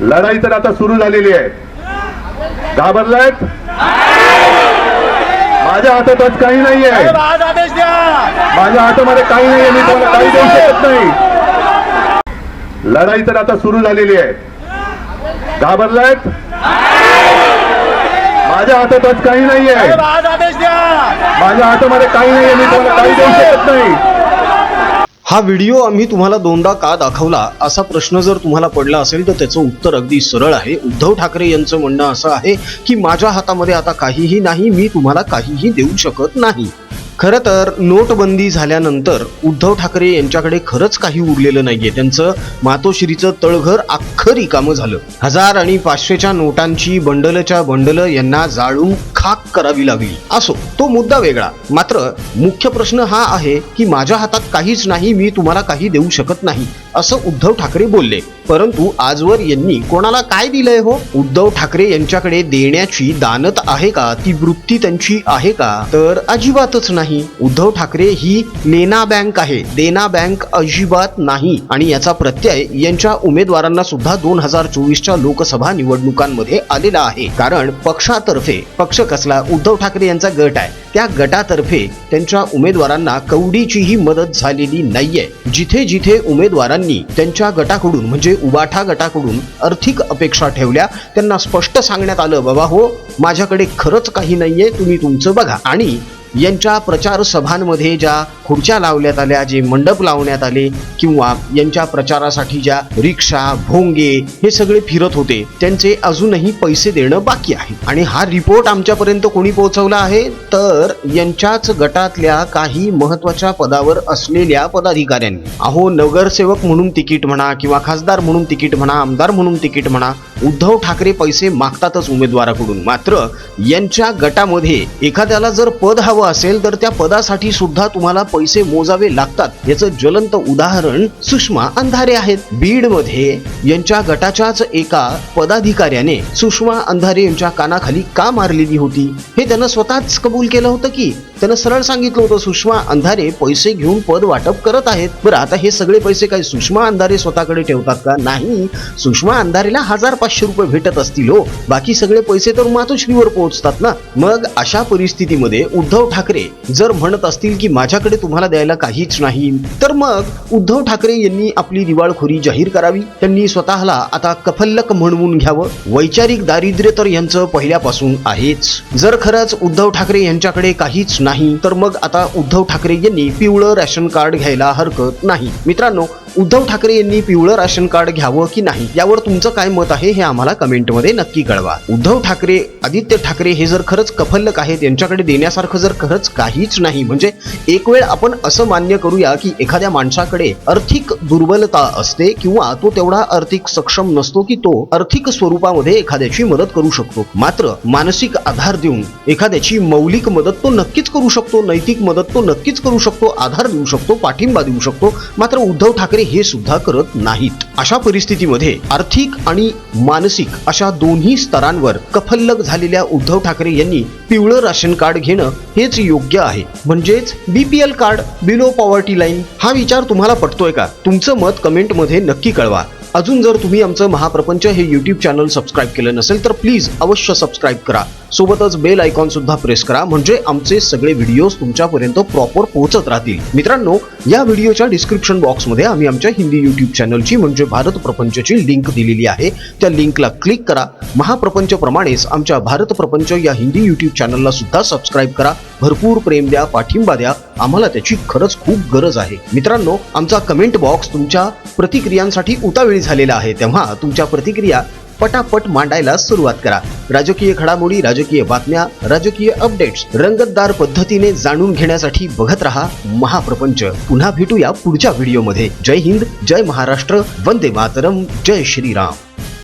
लढाई तर आता सुरू झालेली आहे. घाबरलायत? माझ्या काही नाहीये. आज आदेश द्या. माझ्या हातामध्ये काही नाहीये मी तुम्हाला काही देऊ शकत नाही. लढाई तर आता सुरू झालेली आहे. घाबरलायत? माझ्या काही नाहीये. आज आदेश द्या. माझ्या हातामध्ये काही नाहीये मी तुम्हाला काही देऊ शकत नाही. हा व्हिडिओ आम्ही तुम्हाला दोनदा का दाखवला असा प्रश्न जर तुम्हाला पडला असेल तर त्याचं उत्तर अगदी सरळ आहे. उद्धव ठाकरे यांचं म्हणणं असं आहे की माझ्या हातामध्ये आता काहीही नाही मी तुम्हाला काहीही देऊ शकत नाही. खरं तर नोटबंदी झाल्यानंतर उद्धव ठाकरे यांच्याकडे खरंच काही उरलेलं नाहीये. त्यांचं मातोश्रीचं तळघर अख्खं रिकामं झालं. हजार आणि पाचशेच्या नोटांची बंडलच्या बंडल यांना जाळून खाक करावी लागली. असो तो मुद्दा वेगळा. मात्र मुख्य प्रश्न हा आहे की माझ्या हातात काहीच नाही मी तुम्हाला काही देऊ शकत नाही असं उद्धव ठाकरे बोलले. परंतु आजवर यांनी कोणाला काय दिलंय हो? उद्धव ठाकरे यांच्याकडे देण्याची दानत आहे का? ती वृत्ती त्यांची आहे का? तर अजिबातच नाही. उद्धव ठाकरे ही लेना बँक आहे. देना बँक अजिबात नाही. आणि याचा प्रत्यय यांच्या उमेदवारांना सुद्धा दोन हजार चोवीसच्या लोकसभा निवडणुकांमध्ये आलेला आहे. कारण पक्षातर्फे पक्ष कसला उद्धव ठाकरे यांचा गट आहे. त्या गटातर्फे त्यांच्या उमेदवारांना कवडीचीही मदत झालेली नाहीये. जिथे जिथे उमेदवारांनी त्यांच्या गटाकडून म्हणजे उबाठा गटाकडून आर्थिक अपेक्षा ठेवल्या त्यांना स्पष्ट सांगण्यात आलं बाबा हो माझ्याकडे खरंच काही नाहीये तुम्ही तुमचं बघा. आणि यांच्या प्रचार सभांमध्ये ज्या खुर्च्या लावण्यात आल्या जे मंडप लावण्यात आले किंवा यांच्या प्रचारासाठी ज्या रिक्षा भोंगे हे सगळे फिरत होते त्यांचे अजूनही पैसे देणं बाकी आहे. आणि हा रिपोर्ट आमच्यापर्यंत कोणी पोहोचवला आहे? तर यांच्याच गटातल्या काही महत्त्वाच्या पदावर असलेल्या पदाधिकाऱ्यांनी. अहो नगरसेवक म्हणून तिकीट म्हणा किंवा खासदार म्हणून तिकीट म्हणा आमदार म्हणून तिकीट म्हणा उद्धव ठाकरे पैसे मागतातच उमेदवाराकडून. मात्र यांच्या गटामध्ये एखाद्याला जर पद हवं असेल तर त्या पदासाठी सुद्धा तुम्हाला पैसे मोजावे लागतात. याचं ज्वलंत उदाहरण सुषमा अंधारे आहेत. बीडमध्ये यांच्या गटाच्याच एका पदाधिकाऱ्याने सुषमा अंधारे यांच्या कानाखाली का मारलेली होती? हे त्यानं स्वतःच कबूल केलं होतं की? त्यानं सरळ सांगितलं होतं सुषमा अंधारे पैसे घेऊन पद वाटप करत आहेत. बरं आता हे सगळे पैसे काय सुषमा अंधारे स्वतःकडे ठेवतात का? नाही. सुषमा अंधारेला हजार पाचशे रुपये भेटत असतील हो. बाकी सगळे पैसे तर मातोश्रीवर पोहोचतात ना. मग अशा परिस्थितीमध्ये उद्धव ठाकरे जर म्हणत असतील की माझ्याकडे तुम्हाला द्यायला काहीच नाही तर मग उद्धव ठाकरे यांनी आपली दिवाळखोरी जाहीर करावी. त्यांनी स्वतःला आता कफल्लक म्हणवून घ्यावं. वैचारिक दारिद्र्य तर यांचं पहिल्यापासून आहेच. जर खरंच उद्धव ठाकरे यांच्याकडे काहीच नाही तर मग आता उद्धव ठाकरे यांनी पिवळं रॅशन कार्ड घ्यायला हरकत नाही. मित्रांनो उद्धव ठाकरे यांनी पिवळं राशन कार्ड घ्यावं की नाही यावर तुमचं काय मत आहे हे आम्हाला कमेंटमध्ये नक्की कळवा. उद्धव ठाकरे आदित्य ठाकरे हे जर खरंच कफल्लक आहेत यांच्याकडे देण्यासारखं जर खरंच काहीच नाही म्हणजे एक वेळ आपण असं मान्य करूया की एखाद्या माणसाकडे आर्थिक दुर्बलता असते किंवा तो तेवढा आर्थिक सक्षम नसतो की तो आर्थिक स्वरूपामध्ये एखाद्याची मदत करू शकतो. मात्र मानसिक आधार देऊन एखाद्याची मौलिक मदत तो नक्कीच करू शकतो नैतिक मदत तो नक्कीच करू शकतो आधार देऊ शकतो पाठिंबा देऊ शकतो. मात्र उद्धव ठाकरे हे सुद्धा करत नाहीत. अशा परिस्थितीमध्ये आर्थिक आणि मानसिक अशा दोन्ही स्तरांवर कफल्लक झालेल्या उद्धव ठाकरे यांनी पिवळं राशन कार्ड घेणं हेच योग्य आहे. म्हणजेच BPL card below poverty line हा विचार तुम्हाला पटतोय का? तुमचं मत कमेंटमध्ये नक्की कळवा. अजून जर तुम्ही आमचं महाप्रपंच हे यूट्यूब चॅनल सबस्क्राईब केलं नसेल तर प्लीज अवश्य सबस्क्राईब करा. सोबतच बेल आयकॉन सुद्धा प्रेस करा म्हणजे आमचे सगळे व्हिडिओज तुमच्यापर्यंत प्रॉपर पोहोचत राहतील. मित्रांनो या व्हिडिओच्या डिस्क्रिप्शन बॉक्समध्ये आम्ही आमच्या हिंदी यूट्यूब चॅनलची म्हणजे भारत प्रपंचची लिंक दिलेली आहे. त्या लिंकला क्लिक करा. महाप्रपंच प्रमाणेच आमच्या भारत प्रपंच या हिंदी यूट्यूब चॅनलला सुद्धा सबस्क्राईब करा. भरपूर प्रेम द्या पाठिंबा द्या. आम्हाला त्याची खरंच खूप गरज आहे. मित्रांनो आमचा कमेंट बॉक्स तुमच्या प्रतिक्रियांसाठी उतावेळी झालेला आहे. तेव्हा तुमच्या प्रतिक्रिया पटापट मांडायला सुरुवात करा. राजकीय घडामोडी राजकीय बातम्या राजकीय अपडेट्स रंगतदार पद्धतीने जाणून घेण्यासाठी बघत रहा महाप्रपंच. पुन्हा भेटूया पुढच्या व्हिडिओमध्ये जय हिंद जय महाराष्ट्र वंदे मातरम जय श्रीराम.